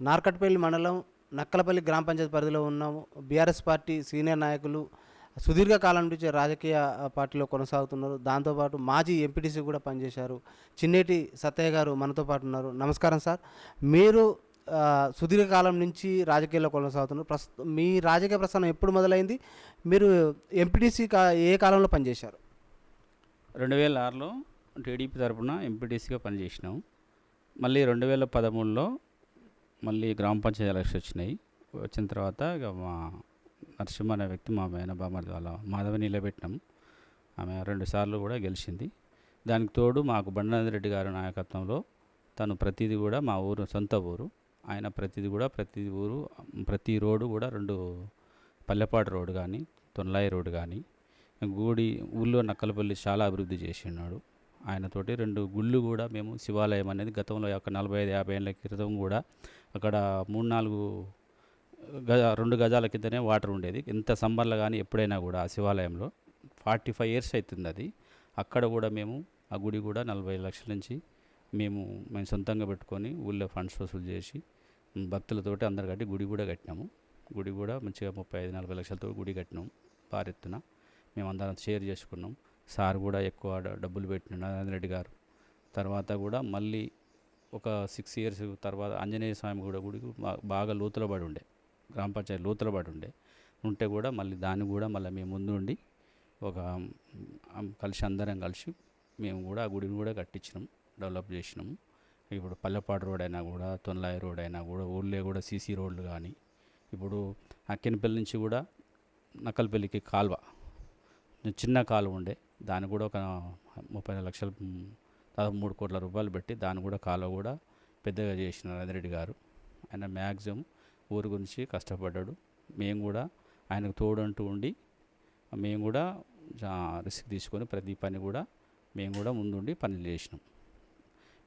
నార్కట్పల్లి మండలం నక్కలపల్లి గ్రామ పంచాయతీ పరిధిలో ఉన్నాము బీఆర్ఎస్ పార్టీ సీనియర్ నాయకులు సుదీర్ఘకాలం నుంచి రాజకీయ పార్టీలో కొనసాగుతున్నారు. దాంతోపాటు మాజీ ఎంపీటీసీ కూడా పనిచేశారు. చిన్నేటి సత్తయ్య గారు మనతో పాటు ఉన్నారు. నమస్కారం సార్. మీరు సుదీర్ఘకాలం నుంచి రాజకీయాల్లో కొనసాగుతున్నారు. ప్రస్తుతం మీ రాజకీయ ప్రస్థానం ఎప్పుడు మొదలైంది? మీరు ఎంపీటీసీ కా ఏ కాలంలో పనిచేశారు? రెండు వేల ఆరులో టీడీపీ తరఫున ఎంపీటీసీగా పనిచేసినాం. మళ్ళీ రెండు వేల పదమూడులో మళ్ళీ గ్రామ పంచాయతీ ఎలక్షన్ వచ్చినాయి. వచ్చిన తర్వాత ఇక మా నరసింహ అనే వ్యక్తి మా మేనబామర్ది వాళ్ళ మాధవి నిలబెట్టినాం. ఆమె రెండు సార్లు కూడా గెలిచింది. దానికి తోడు మాకు బండానంద రెడ్డి గారి నాయకత్వంలో తను ప్రతిదీ కూడా మా ఊరు సొంత ఊరు. ఆయన ప్రతిదీ కూడా ప్రతి ఊరు ప్రతి రోడ్డు కూడా రెండు పల్లెపాటు రోడ్డు కానీ తొన్లాయి రోడ్డు కానీ గుడి ఊళ్ళో నక్కలపల్లి చాలా అభివృద్ధి చేసినాడు ఆయనతోటి రెండు గుళ్ళు కూడా మేము శివాలయం అనేది గతంలో ఒక నలభై ఐదు యాభై ఏళ్ళ క్రితం కూడా అక్కడ మూడు నాలుగు గజ రెండు గజాల కిందనే వాటర్ ఉండేది. ఎంత సమ్మర్లో కానీ ఎప్పుడైనా కూడా ఆ శివాలయంలో. ఫార్టీ ఫైవ్ ఇయర్స్ అవుతుంది అది. అక్కడ కూడా మేము ఆ గుడి కూడా నలభై లక్షల నుంచి మేము మేము సొంతంగా పెట్టుకొని ఊళ్ళో ఫండ్స్ వసూలు చేసి భక్తులతోటి అందరు కట్టి గుడి కూడా కట్టినాము. గుడి కూడా మంచిగా ముప్పై ఐదు నలభై లక్షలతో గుడి కట్టినాం భారెత్తున మేము అందరం షేర్ చేసుకున్నాం. సార్ కూడా ఎక్కువ డబ్బులు పెట్టిన నరేంద్ర రెడ్డి గారు. తర్వాత కూడా మళ్ళీ ఒక సిక్స్ ఇయర్స్ తర్వాత ఆంజనేయ స్వామి కూడా గుడికి బాగా లోతుల పడి ఉండే. గ్రామ పంచాయతీ లోతుల పడి ఉండే. ఉంటే కూడా మళ్ళీ దాన్ని కూడా మళ్ళీ మేము ముందు ఉండి ఒక కలిసి అందరం కలిసి మేము కూడా ఆ గుడిని కూడా కట్టించినాం డెవలప్ చేసినాము ఇప్పుడు పల్లెపాడు రోడ్ అయినా కూడా తొన్లాయి రోడ్ అయినా కూడా ఊళ్ళో కూడా సీసీ రోడ్లు కానీ ఇప్పుడు అక్కినపల్లి నుంచి కూడా నక్కలపల్లికి కాల్వ చిన్న కాలువ ఉండే. దాన్ని కూడా ఒక ముప్పై లక్షలు దాదాపు మూడు కోట్ల రూపాయలు పెట్టి దాన్ని కూడా కాలువ కూడా పెద్దగా చేసిన రెడ్డి గారు. ఆయన మ్యాక్సిమం ఊరి గురించి కష్టపడ్డాడు. మేము కూడా ఆయనకు తోడంటూ ఉండి మేము కూడా రిస్క్ తీసుకొని ప్రతి పని కూడా మేము కూడా ముందుండి పనులు చేసినాం.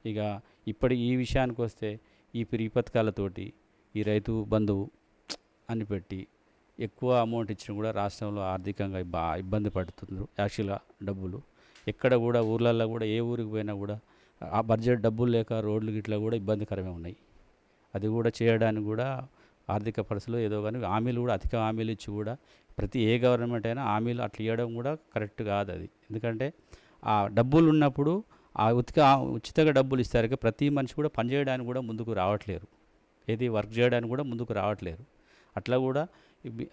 ఇక ఇప్పటి ఈ విషయానికి వస్తే ఈ ప్రీ పథకాలతోటి ఈ రైతు బంధువు అని పెట్టి ఎక్కువ అమౌంట్ ఇచ్చినా కూడా రాష్ట్రంలో ఆర్థికంగా బా ఇబ్బంది పడుతున్నారు యాక్చువల్గా డబ్బులు. ఎక్కడ కూడా ఊర్లలో కూడా ఏ ఊరికి పోయినా కూడా ఆ బడ్జెట్ డబ్బులు లేక రోడ్లు గిట్లా కూడా ఇబ్బందికరమే ఉన్నాయి. అది కూడా చేయడానికి కూడా ఆర్థిక పరిస్థితులు ఏదో కానీ హామీలు కూడా అధిక హామీలు ఇచ్చి కూడా ప్రతి ఏ గవర్నమెంట్ అయినా హామీలు అట్లా ఇవ్వడం కూడా కరెక్ట్ కాదు అది. ఎందుకంటే ఆ డబ్బులు ఉన్నప్పుడు ఆ ఉతిక ఉచితంగా డబ్బులు ఇస్తారు ప్రతి మనిషి కూడా పనిచేయడానికి కూడా ముందుకు రావట్లేరు. ఏది వర్క్ చేయడానికి కూడా ముందుకు రావట్లేరు. అట్లా కూడా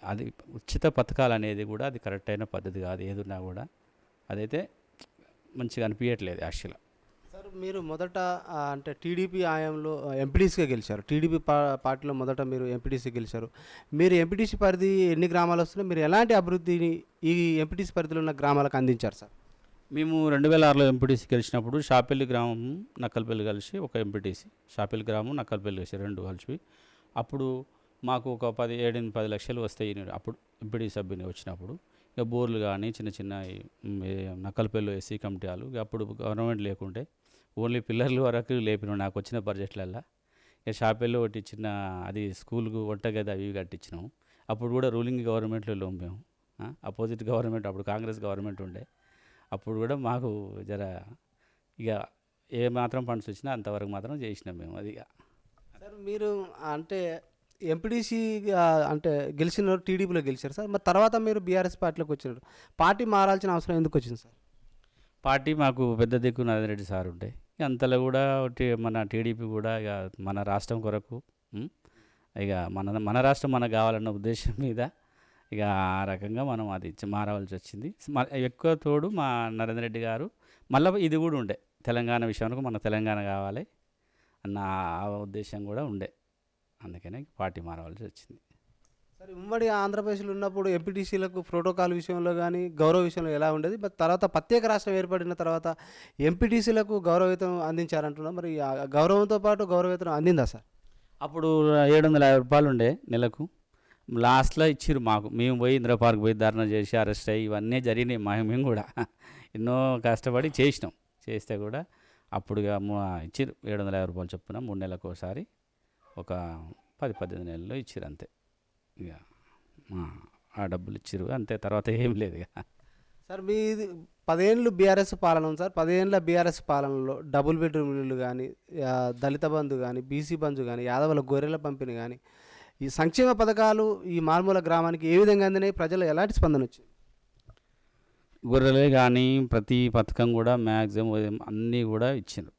అది ఉచిత పథకాలు అనేది కూడా అది కరెక్ట్ అయిన పద్ధతి కాదు ఏదున్నా కూడా. అదైతే మంచిగా అనిపించట్లేదు యాక్చువల్గా. సార్ మీరు మొదట అంటే టీడీపీ ఆయంలో ఎంపీటీసీగా గెలిచారు. టీడీపీ పా పార్టీలో మొదట మీరు ఎంపీటీసీ గెలిచారు. మీరు ఎంపీటీసీ పరిధి ఎన్ని గ్రామాలు వస్తున్నాయి? మీరు ఎలాంటి అభివృద్ధిని ఈ ఎంపీటీసీ పరిధిలో ఉన్న గ్రామాలకు అందించారు సార్? మేము రెండు వేల ఆరులో ఎంపీటీసీ గెలిచినప్పుడు షాపల్లి గ్రామం నక్కలపల్లి కలిసి ఒక ఎంపీటీసీ షాపల్లి గ్రామం నక్కలపల్లి కలిసి రెండు కలిసి అప్పుడు మాకు ఒక పది ఏడు పది లక్షలు వస్తాయి అప్పుడు ఎంపీటీ సభ్యుని వచ్చినప్పుడు ఇక బోర్లు కానీ చిన్న చిన్న ఈ, మ్, నక్కలపల్లి ఎస్సీ కమిటీ వాళ్ళు ఇక అప్పుడు గవర్నమెంట్ లేకుంటే ఓన్లీ పిల్లర్లు వరకు లేపిన నాకు వచ్చిన బడ్జెట్లల్లో. ఇక షాపెల్లో ఒకటి చిన్న అది స్కూల్కు వంటగది అవి కట్టించినాం అప్పుడు కూడా రూలింగ్ గవర్నమెంట్లో లేము మేము. అపోజిట్ గవర్నమెంట్ అప్పుడు కాంగ్రెస్ గవర్నమెంట్ ఉండే. అప్పుడు కూడా మాకు జర ఇక ఏ మాత్రం ఫండ్స్ వచ్చినా అంతవరకు మాత్రం చేసినాం మేము అది ఇక. సార్ మీరు అంటే ఎంపీడీసీ అంటే గెలిచిన టీడీపీలో గెలిచారు సార్. మరి తర్వాత మీరు బీఆర్ఎస్ పార్టీలోకి వచ్చినారు. పార్టీ మారాల్సిన అవసరం ఎందుకు వచ్చింది సార్? పార్టీ మాకు పెద్ద దిక్కు నరేంద్ర రెడ్డి సార్ ఉంటే ఇక అంతలో కూడా మన టీడీపీ కూడా ఇక మన రాష్ట్రం కొరకు ఇక మన మన రాష్ట్రం మనకు కావాలన్న ఉద్దేశం మీద ఇక ఆ రకంగా మనం అది మారవలసి వచ్చింది. ఎక్కువ తోడు మా నరేంద్ర రెడ్డి గారు మళ్ళీ ఇది కూడా ఉండే. తెలంగాణ విషయానికి మన తెలంగాణ కావాలి అన్న ఆ ఉద్దేశం కూడా ఉండే. అందుకనే పార్టీ మారవలసి వచ్చింది. సరే ఉమ్మడి ఆంధ్రప్రదేశ్లో ఉన్నప్పుడు ఎంపీటీసీలకు ప్రోటోకాల్ విషయంలో కానీ గౌరవ విషయంలో ఎలా ఉండేది? బట్ తర్వాత ప్రత్యేక రాష్ట్రం ఏర్పడిన తర్వాత ఎంపీటీసీలకు గౌరవవేతం అందించారంటున్నా మరి గౌరవంతో పాటు గౌరవవేతం అందిందా సార్? అప్పుడు ఏడు వందల యాభై రూపాయలు ఉండే నెలకు. లాస్ట్లో ఇచ్చిర్రు మాకు. మేము పోయి ఇంద్ర పార్క్ పోయి ధర్నా చేసి అరెస్ట్ అయ్యి ఇవన్నీ జరిగినాయి మా మేము కూడా. ఎన్నో కష్టపడి చేసినాం. చేస్తే కూడా అప్పుడు ఇక ము- ఇచ్చిర్రు. ఏడు వందల యాభై రూపాయలు చొప్పున మూడు నెలలకు ఒకసారి ఒక పది పద్దెనిమిది నెలల్లో ఇచ్చిర్రు అంతే. ఇక ఆ, డబ్బులు ఇచ్చిర్రు. అంతే తర్వాత ఏం లేదు ఇక సార్ మీది పదేళ్ళు బీఆర్ఎస్ పాలన ఉంది సార్. పదేళ్ళ బీఆర్ఎస్ పాలనలో డబుల్ బెడ్రూమ్ ఇల్లు కానీ దళిత బంధు కానీ బీసీ బంధు కానీ యాదవుల గొర్రెల పంపిణీ కానీ ఈ సంక్షేమ పథకాలు ఈ మారుమూల గ్రామానికి ఏ విధంగా అందినాయి? ప్రజలు ఎలాంటి స్పందన వచ్చింది? గొర్రెలే కానీ ప్రతి పథకం కూడా మ్యాక్సిమం అన్నీ కూడా ఇచ్చిండ్రు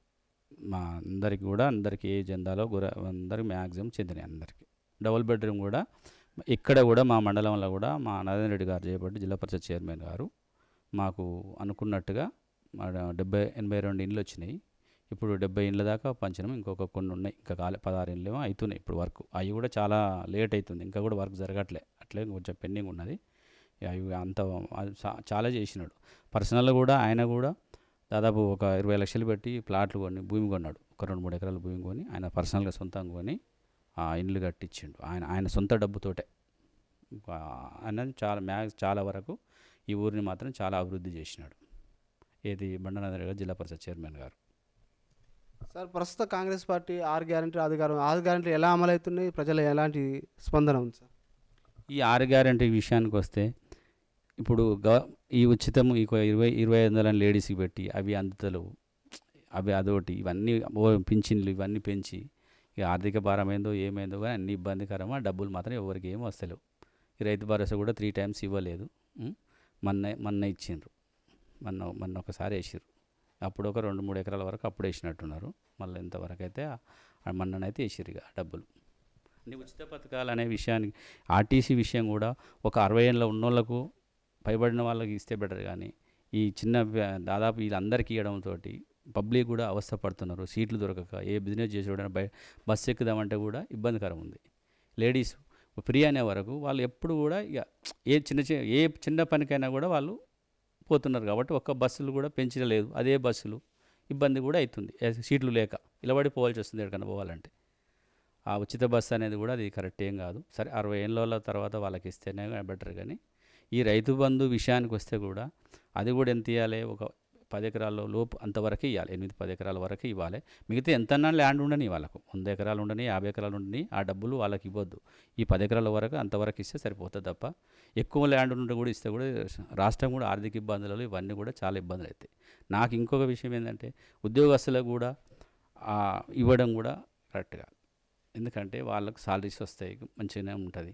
మా అందరికి కూడా అందరికి ఏ జెండాలో గుర అందరికి మ్యాక్సిమం చెందినాయి అందరికీ. డబుల్ బెడ్రూమ్ కూడా ఇక్కడ కూడా మా మండలంలో కూడా మా నరేంద్ర రెడ్డి గారు చేపట్టి జిల్లా పరిషత్ చైర్మన్ గారు మాకు అనుకున్నట్టుగా మా డెబ్బై ఎనభై రెండు ఇండ్లు వచ్చినాయి. ఇప్పుడు డెబ్బై ఇండ్ల దాకా పంచడం ఇంకొక కొన్ని ఉన్నాయి. ఇంకా కాలే పదహారు ఇండ్లు ఏమో అవుతున్నాయి ఇప్పుడు వర్క్. అవి కూడా చాలా లేట్ అవుతుంది ఇంకా కూడా వర్క్ జరగట్లే. అట్లే కొంచెం పెండింగ్ ఉన్నది. అవి అంత చాలా చేసినాడు. పర్సనల్ కూడా ఆయన కూడా దాదాపు ఒక ఇరవై లక్షలు పెట్టి ప్లాట్లు కొని భూమి కొన్నాడు. ఒక రెండు మూడు ఎకరాల భూమి కొని ఆయన పర్సనల్గా సొంతంగా కొని ఆ ఇండ్లు కట్టించిండు. ఆయన ఆయన సొంత డబ్బుతోటే. ఆయన చాలా మ్యాక్స్ చాలా వరకు ఈ ఊరిని మాత్రం చాలా అభివృద్ధి చేసినాడు. ఏది? బండనాథర్ గారు జిల్లా పరిషత్ చైర్మన్ గారు. సార్ ప్రస్తుత కాంగ్రెస్ పార్టీ ఆరు గ్యారంటీ అధికారం ఆరు గ్యారంటీ ఎలా అమలవుతున్నాయి? ప్రజలు ఎలాంటి స్పందన ఉంది సార్? ఈ ఆరు గ్యారంటీ విషయానికి వస్తే ఇప్పుడు గ ఈ ఉచితం ఈ ఇరవై ఇరవై ఐదు వందలని లేడీస్కి పెట్టి అవి అందుతలు అవి అదొకటి ఇవన్నీ పింఛన్లు ఇవన్నీ పెంచి ఇక ఆర్థిక భారం ఏందో ఏమైందో కానీ అన్ని ఇబ్బందికరమా? డబ్బులు మాత్రం ఎవరికి ఏమీ వస్తలేవు. ఈ రైతు భరోసా కూడా త్రీ టైమ్స్ ఇవ్వలేదు. మొన్న మొన్న ఇచ్చిండ్రు. మొన్న మొన్న ఒకసారి వేసిర్రు. అప్పుడు ఒక రెండు మూడు ఎకరాల వరకు అప్పుడు వేసినట్టున్నారు. మళ్ళీ ఇంతవరకు అయితే మొన్ననైతే వేసిర్రు ఇక డబ్బులు. అన్ని ఉచిత పథకాలు అనే విషయానికి ఆర్టీసీ విషయం కూడా ఒక అరవై ఏళ్ళ ఉన్నోళ్ళకు పైబడిన వాళ్ళకి ఇస్తే బెటర్ కానీ ఈ చిన్న దాదాపు వీళ్ళందరికీ ఇవ్వడంతో పబ్లిక్ కూడా అవస్థ పడుతున్నారు సీట్లు దొరకక ఏ బిజినెస్ చేసేవాడైనా బయ బస్సు ఎక్కుదామంటే కూడా ఇబ్బందికరం ఉంది. లేడీస్ ఫ్రీ అనే వరకు వాళ్ళు ఎప్పుడు కూడా ఇక ఏ చిన్న చిన్న ఏ చిన్న పనికైనా కూడా వాళ్ళు పోతున్నారు కాబట్టి ఒక్క బస్సులు కూడా పెంచలేదు. అదే బస్సులు ఇబ్బంది కూడా అవుతుంది సీట్లు లేక ఇలబడి పోవాల్సి వస్తుంది ఎక్కడికైనా పోవాలంటే. ఆ ఉచిత బస్సు అనేది కూడా అది కరెక్ట్ ఏం కాదు. సరే అరవై ఏళ్ళ తర్వాత వాళ్ళకి ఇస్తేనే బెటర్ కానీ ఈ రైతు బంధు విషయానికి వస్తే కూడా అది కూడా ఎంత ఇవ్వాలి ఒక పది ఎకరాల లోపు అంతవరకు ఇవ్వాలి ఎనిమిది పది ఎకరాల వరకు ఇవ్వాలి. మిగతా ఎంతన్నా ల్యాండ్ ఉండని వాళ్ళకు. వంద ఎకరాలు ఉండని యాభై ఎకరాలు ఉండని ఆ డబ్బులు వాళ్ళకి ఇవ్వద్దు. ఈ పది ఎకరాల వరకు అంతవరకు ఇస్తే సరిపోతుంది తప్ప ఎక్కువ ల్యాండ్ ఉంటే కూడా ఇస్తే కూడా రాష్ట్రం కూడా ఆర్థిక ఇబ్బందులలో ఇవన్నీ కూడా చాలా ఇబ్బందులు అవుతాయి నాకు ఇంకొక విషయం ఏంటంటే ఉద్యోగస్తులకు కూడా ఇవ్వడం కూడా కరెక్ట్ కాదు ఎందుకంటే వాళ్ళకు సాలరీస్ వస్తాయి మంచిగానే ఉంటుంది.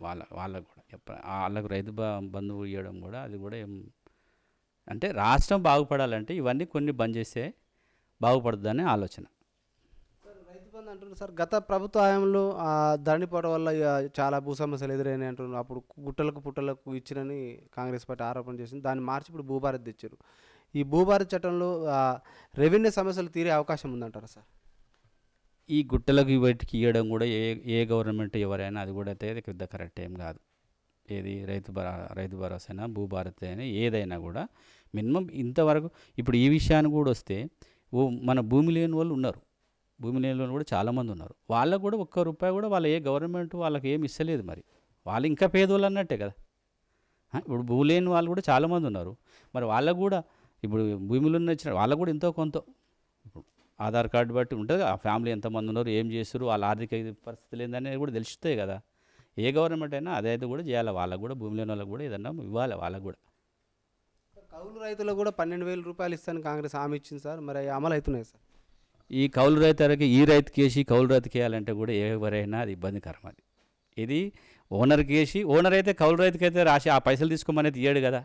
వాళ్ళ వాళ్ళకు కూడా. వాళ్ళకు రైతు బ- బంధువు ఇవ్వడం కూడా అది కూడా ఏం అంటే రాష్ట్రం బాగుపడాలంటే ఇవన్నీ కొన్ని బంద్ చేస్తే బాగుపడుతుందనే ఆలోచన. రైతు బంధు అంటున్నారు. సార్ గత ప్రభుత్వ హయాంలో ఆ, ధరణి పోవడం వల్ల చాలా భూ సమస్యలు ఎదురైనాయి అంటున్నారు. అప్పుడు గుట్టలకు పుట్టలకు ఇచ్చినని కాంగ్రెస్ పార్టీ ఆరోపణ చేసింది. దాన్ని మార్చి ఇప్పుడు భూభారత్ తెచ్చారు. ఈ భూభారత్ చట్టంలో రెవెన్యూ సమస్యలు తీరే అవకాశం ఉందంటారా సార్? ఈ గుట్టలకు వీటికి ఇవ్వడం కూడా ఏ ఏ గవర్నమెంట్ ఎవరైనా అది కూడా అయితే పెద్ద కరెక్ట్ ఏం కాదు. ఏది రైతు భరా రైతు భరోసా అయినా భూభారత్ అయినా ఏదైనా కూడా మినిమం ఇంతవరకు ఇప్పుడు ఈ విషయాన్ని కూడా వస్తే ఓ మన భూమి లేని వాళ్ళు ఉన్నారు. భూమి లేని వాళ్ళు కూడా చాలామంది ఉన్నారు. వాళ్ళకు కూడా ఒక్క రూపాయి కూడా వాళ్ళ ఏ గవర్నమెంట్ వాళ్ళకి ఏమి ఇస్తలేదు మరి. వాళ్ళు ఇంకా పేదోళ్ళు అన్నట్టే కదా. ఇప్పుడు భూ లేని వాళ్ళు కూడా చాలామంది ఉన్నారు. మరి వాళ్ళకు కూడా ఇప్పుడు భూమిలో ఉన్న వాళ్ళకు కూడా ఎంతో కొంత ఆధార్ కార్డు బట్టి ఉంటుంది. ఆ ఫ్యామిలీ ఎంతమంది ఉన్నారు ఏం చేస్తారు వాళ్ళ ఆర్థిక పరిస్థితులు ఏందనేది కూడా తెలుస్తాయి కదా. ఏ గవర్నమెంట్ అయినా అదే అయితే కూడా చేయాలి. వాళ్ళకు కూడా భూమి లేని వాళ్ళకు కూడా ఏదన్నా ఇవ్వాలి వాళ్ళకు కూడా. కౌలు రైతులకు కూడా పన్నెండు వేల రూపాయలు ఇస్తాను కాంగ్రెస్ హామీ ఇచ్చింది సార్. మరి అమలు అవుతున్నాయి సార్? ఈ కౌలు రైతులకి ఈ రైతుకి వేసి కౌలు రైతుకి వేయాలంటే కూడా ఎవరైనా అది ఇబ్బందికరం అది. ఇది ఓనర్కి వేసి ఓనర్ అయితే కౌలు రైతుకి అయితే రాసి ఆ పైసలు తీసుకోమని తీయడు కదా.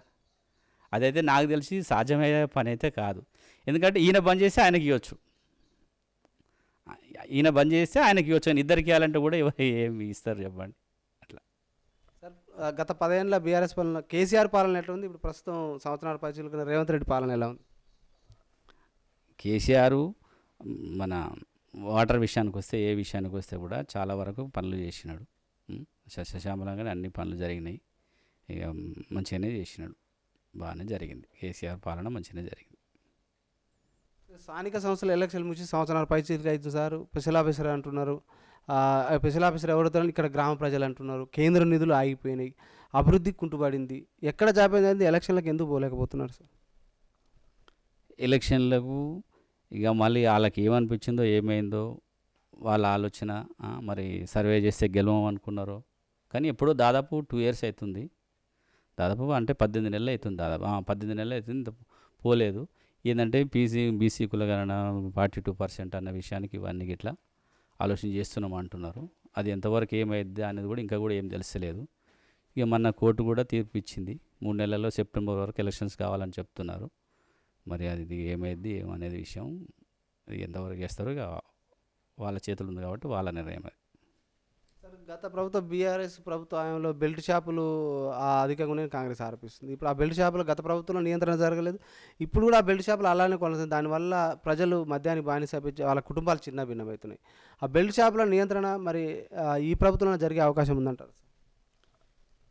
అదైతే నాకు తెలిసి సాధ్యమయ్యే పని అయితే కాదు. ఎందుకంటే ఈయన బంద్ చేస్తే ఆయనకి ఇవ్వచ్చు. ఈయన బంద్ చేస్తే ఆయనకి ఇవ్వచ్చు కానీ ఇద్దరికి ఇవ్వాలంటే కూడా ఏమి ఇస్తారు చెప్పండి. సార్ ఆ, గత పదేళ్ళ బీఆర్ఎస్ పాలన కేసీఆర్ పాలన ఎట్లా ఉంది? ఇప్పుడు ప్రస్తుతం సంవత్సరాల పరిశీలన రేవంత్ రెడ్డి పాలన ఎలా ఉంది? కేసీఆర్ మన వాటర్ విషయానికి వస్తే ఏ విషయానికి వస్తే కూడా చాలా వరకు పనులు చేసినాడు? సస్యశ్యామలంగానే అన్ని పనులు జరిగినాయి. ఇక మంచిగానే చేసినాడు. బాగానే జరిగింది. కేసీఆర్ పాలన మంచిగానే జరిగింది. స్థానిక సంస్థల ఎలక్షన్లు ముగిసి సంవత్సరాల పైచీలకి అవుతుంది సార్ స్పెషల్ ఆఫీసర్ అంటున్నారు. స్పెషల్ ఆఫీసర్ ఎవరుతారని ఇక్కడ గ్రామ ప్రజలు అంటున్నారు. కేంద్ర నిధులు ఆగిపోయినాయి. అభివృద్ధి కుంటుపడింది ఎక్కడ జాబ్ అయింది ఎలక్షన్లకు ఎందుకు పోలేకపోతున్నారు సార్? ఎలక్షన్లకు ఇక మళ్ళీ వాళ్ళకి ఏమనిపించిందో ఏమైందో వాళ్ళ ఆలోచన మరి సర్వే చేస్తే గెలవం అనుకున్నారో. కానీ ఎప్పుడో దాదాపు టూ ఇయర్స్ అవుతుంది. దాదాపు అంటే పద్దెనిమిది నెలలు అవుతుంది. దాదాపు పద్దెనిమిది నెలలు అవుతుంది. పోలేదు. ఏంటంటే పీసీ బీసీ కులగణన ఫార్టీ టూ పర్సెంట్ అన్న విషయానికి ఇవన్నీ గిట్లా ఆలోచన చేస్తున్నాం అంటున్నారు. అది ఎంతవరకు ఏమైద్ది అనేది కూడా ఇంకా కూడా ఏం తెలుస్తలేదు ఇక మన కోర్టు కూడా తీర్పు ఇచ్చింది. మూడు నెలల్లో సెప్టెంబర్ వరకు ఎలక్షన్స్ కావాలని చెప్తున్నారు. మరి అది ఇది ఏమైద్ది ఏమనేది విషయం ఎంతవరకు చేస్తారో ఇక వాళ్ళ చేతులు ఉంది కాబట్టి వాళ్ళ నిర్ణయం అది. గత ప్రభుత్వ బీఆర్ఎస్ ప్రభుత్వ హయాంలో బెల్ట్ షాపులు ఆ అధికంగానే కాంగ్రెస్ ఆరోపిస్తుంది. ఇప్పుడు ఆ బెల్ట్ షాపులు గత ప్రభుత్వంలో నియంత్రణ జరగలేదు. ఇప్పుడు కూడా ఆ బెల్ట్ షాపులు అలానే కొనసాగుతుంది దానివల్ల ప్రజలు మద్యానికి బానిస వాళ్ళ కుటుంబాలు చిన్న భిన్నమవుతున్నాయి ఆ బెల్ట్ షాపుల నియంత్రణ మరి ఈ ప్రభుత్వంలో జరిగే అవకాశం ఉందంటారు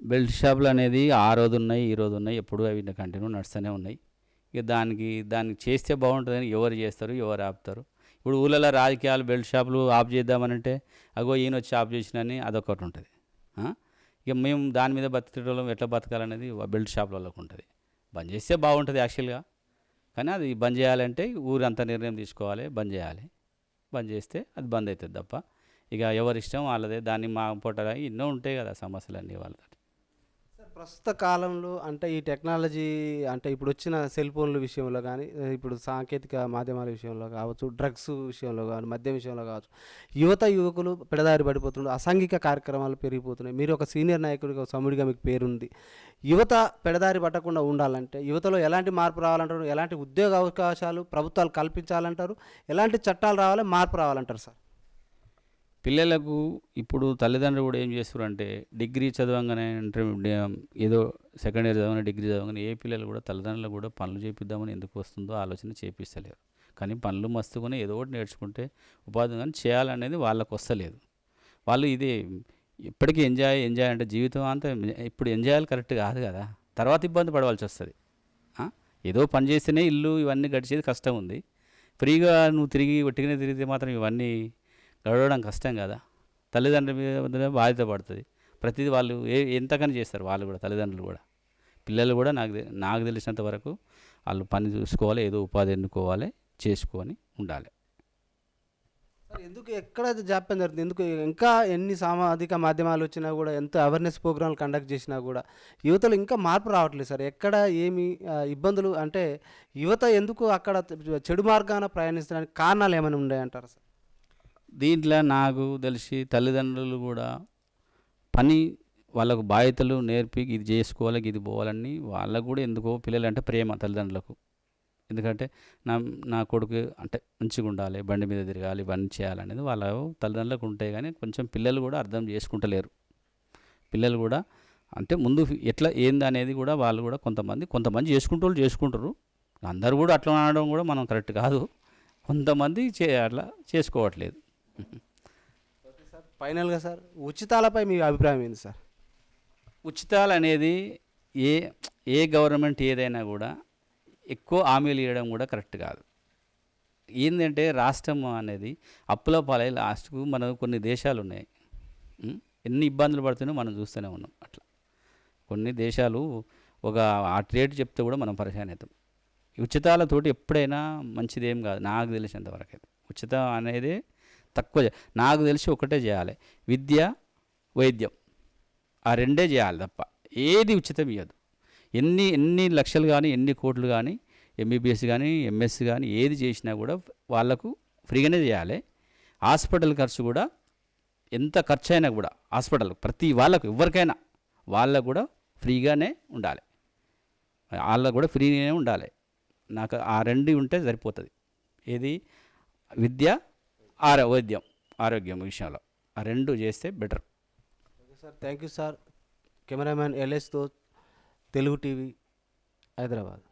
బెల్ట్ షాపులు అనేది ఆ రోజు ఉన్నాయి ఈ రోజు ఉన్నాయి. ఎప్పుడు అవి కంటిన్యూ నడుస్తూనే ఉన్నాయి. ఇక దానికి దానికి చేస్తే బాగుంటుందని ఎవరు చేస్తారు ఎవరు ఆపుతారు? ఇప్పుడు ఊళ్ళలో రాజకీయాలు బెల్ట్ షాపులు ఆఫ్ చేద్దామనంటే అగో ఈయన వచ్చి ఆఫ్ చేసినని అదొకటి ఉంటుంది. ఇక మేము దాని మీద బతికేటోళ్ళం ఎట్లా బతకాలనేది బెల్ట్ షాపులలోకి ఉంటుంది. బంద్ చేస్తే బాగుంటుంది యాక్చువల్గా. కానీ అది బంద్ చేయాలంటే ఊరంతా నిర్ణయం తీసుకోవాలి బంద్ చేయాలి. బంద్ చేస్తే అది బంద్ అవుతుంది తప్ప. ఇక ఎవరిష్టం వాళ్ళదే దాన్ని మా పూట ఎన్నో ఉంటాయి కదా సమస్యలు అన్నీ వాళ్ళతో ప్రస్తుత కాలంలో అంటే ఈ టెక్నాలజీ అంటే ఇప్పుడు వచ్చిన సెల్ ఫోన్ల విషయంలో కానీ ఇప్పుడు సాంకేతిక మాధ్యమాల విషయంలో కావచ్చు డ్రగ్స్ విషయంలో కానీ మద్యం విషయంలో కావచ్చు యువత యువకులు పెడదారి పడిపోతున్నారు అసాంఘిక కార్యక్రమాలు పెరిగిపోతున్నాయి. మీరు ఒక సీనియర్ నాయకుడిగా ఒక సముడిగా మీకు పేరుంది. యువత పెడదారి పట్టకుండా ఉండాలంటే యువతలో ఎలాంటి మార్పు రావాలంటారు? ఎలాంటి ఉద్యోగ అవకాశాలు ప్రభుత్వాలు కల్పించాలంటారు? ఎలాంటి చట్టాలు రావాలి? మార్పు రావాలంటారు సార్? పిల్లలకు ఇప్పుడు తల్లిదండ్రులు కూడా ఏం చేస్తారు అంటే డిగ్రీ చదవంగానే ఇంటర్ ఏదో సెకండ్ ఇయర్ చదవగానే డిగ్రీ చదవగానే ఏ పిల్లలు కూడా తల్లిదండ్రులు కూడా పనులు చేపిద్దామని ఎందుకు వస్తుందో ఆలోచన చేపిస్తలేరు. కానీ పనులు మస్తుకొని ఏదో ఒకటి నేర్చుకుంటే ఉపాధి కానీ చేయాలనేది వాళ్ళకు వస్తలేదు. వాళ్ళు ఇది ఇప్పటికీ ఎంజాయ్ ఎంజాయ్ అంటే జీవితం అంతా ఇప్పుడు ఎంజాయ్ కరెక్ట్ కాదు కదా. తర్వాత ఇబ్బంది పడవలసి వస్తుంది. ఏదో పని చేస్తేనే ఇల్లు ఇవన్నీ గడిచేది కష్టం ఉంది. ఫ్రీగా నువ్వు తిరిగి ఒట్టిగానే తిరిగితే మాత్రం ఇవన్నీ గడవడం కష్టం కదా. తల్లిదండ్రుల మీద బాధ్యత పడుతుంది. ప్రతిదీ వాళ్ళు ఏ ఎంతకని చేస్తారు వాళ్ళు కూడా తల్లిదండ్రులు కూడా. పిల్లలు కూడా నాకు నాకు తెలిసినంత వరకు వాళ్ళు పని చూసుకోవాలి ఏదో ఉపాధి ఎన్నుకోవాలి చేసుకొని ఉండాలి. సార్ ఎందుకు ఎక్కడ జాప్యం జరుగుతుంది? ఎందుకు ఇంకా ఎన్ని సామాజిక మాధ్యమాలు వచ్చినా కూడా ఎంత అవేర్నెస్ ప్రోగ్రాంలు కండక్ట్ చేసినా కూడా యువతలో ఇంకా మార్పు రావట్లేదు సార్. ఎక్కడ ఏమి ఇబ్బందులు అంటే యువత ఎందుకు అక్కడ చెడు మార్గాన ప్రయాణించడానికి కారణాలు ఏమైనా ఉన్నాయంటారు సార్? దీంట్లో నాకు తెలిసి తల్లిదండ్రులు కూడా పని వాళ్ళకు బాధ్యతలు నేర్పి ఇది చేసుకోవాలి ఇది పోవాలని వాళ్ళకు కూడా ఎందుకో పిల్లలు అంటే ప్రేమ తల్లిదండ్రులకు. ఎందుకంటే నా నా కొడుకు అంటే మంచిగా ఉండాలి బండి మీద తిరగాలి ఇవన్నీ చేయాలనేది వాళ్ళ తల్లిదండ్రులకు ఉంటాయి కానీ కొంచెం పిల్లలు కూడా అర్థం చేసుకుంటలేరు. పిల్లలు కూడా అంటే ముందు ఎట్లా ఏంది అనేది కూడా వాళ్ళు కూడా కొంతమంది కొంతమంది చేసుకుంటూ వాళ్ళు చేసుకుంటారు అందరూ కూడా అట్లా అనడం కూడా మనం కరెక్ట్ కాదు. కొంతమంది చే అట్లా చేసుకోవట్లేదు. Okay sir. ఫైనల్గా సార్ ఉచితాలపై మీ అభిప్రాయం ఏంది సార్? ఉచితాలు అనేది ఏ ఏ గవర్నమెంట్ ఏదైనా కూడా ఎక్కువ హామీలు ఇవ్వడం కూడా కరెక్ట్ కాదు. ఏంటంటే రాష్ట్రం అనేది అప్పుల పాలై లాస్ట్కు మన కొన్ని దేశాలు ఉన్నాయి. ఎన్ని ఇబ్బందులు పడుతున్నాయో మనం చూస్తూనే ఉన్నాం అట్లా. కొన్ని దేశాలు ఒక ఆ రేటు చెప్తే కూడా మనం పరిశాన్ అవుతాం ఉచితాలతోటి ఎప్పుడైనా మంచిదేం కాదు నాకు తెలిసినంతవరకు అయితే ఉచితం అనేది తక్కువ నాకు తెలిసి ఒకటే చేయాలి. విద్య వైద్యం. ఆ రెండే చేయాలి తప్ప. ఏది ఉచితం ఇవ్వదు ఎన్ని ఎన్ని లక్షలు కానీ ఎన్ని కోట్లు కానీ ఎంబీబీఎస్ కానీ ఎంఎస్ కానీ ఏది చేసినా కూడా వాళ్ళకు ఫ్రీగానే చేయాలి. హాస్పిటల్ ఖర్చు కూడా ఎంత ఖర్చు అయినా కూడా హాస్పిటల్ ప్రతి వాళ్ళకు ఎవరికైనా వాళ్ళకు కూడా ఫ్రీగానే ఉండాలి. వాళ్ళకు కూడా ఫ్రీగానే ఉండాలి. నాకు ఆ రెండు ఉంటే సరిపోతుంది. ఏది? విద్య ఆరో వైద్యం ఆరోగ్యం విషయంలో. ఆ రెండు చేస్తే better. Okay sir. Thank you sir. Cameraman ఎల్ఎస్తో Telugu TV Hyderabad.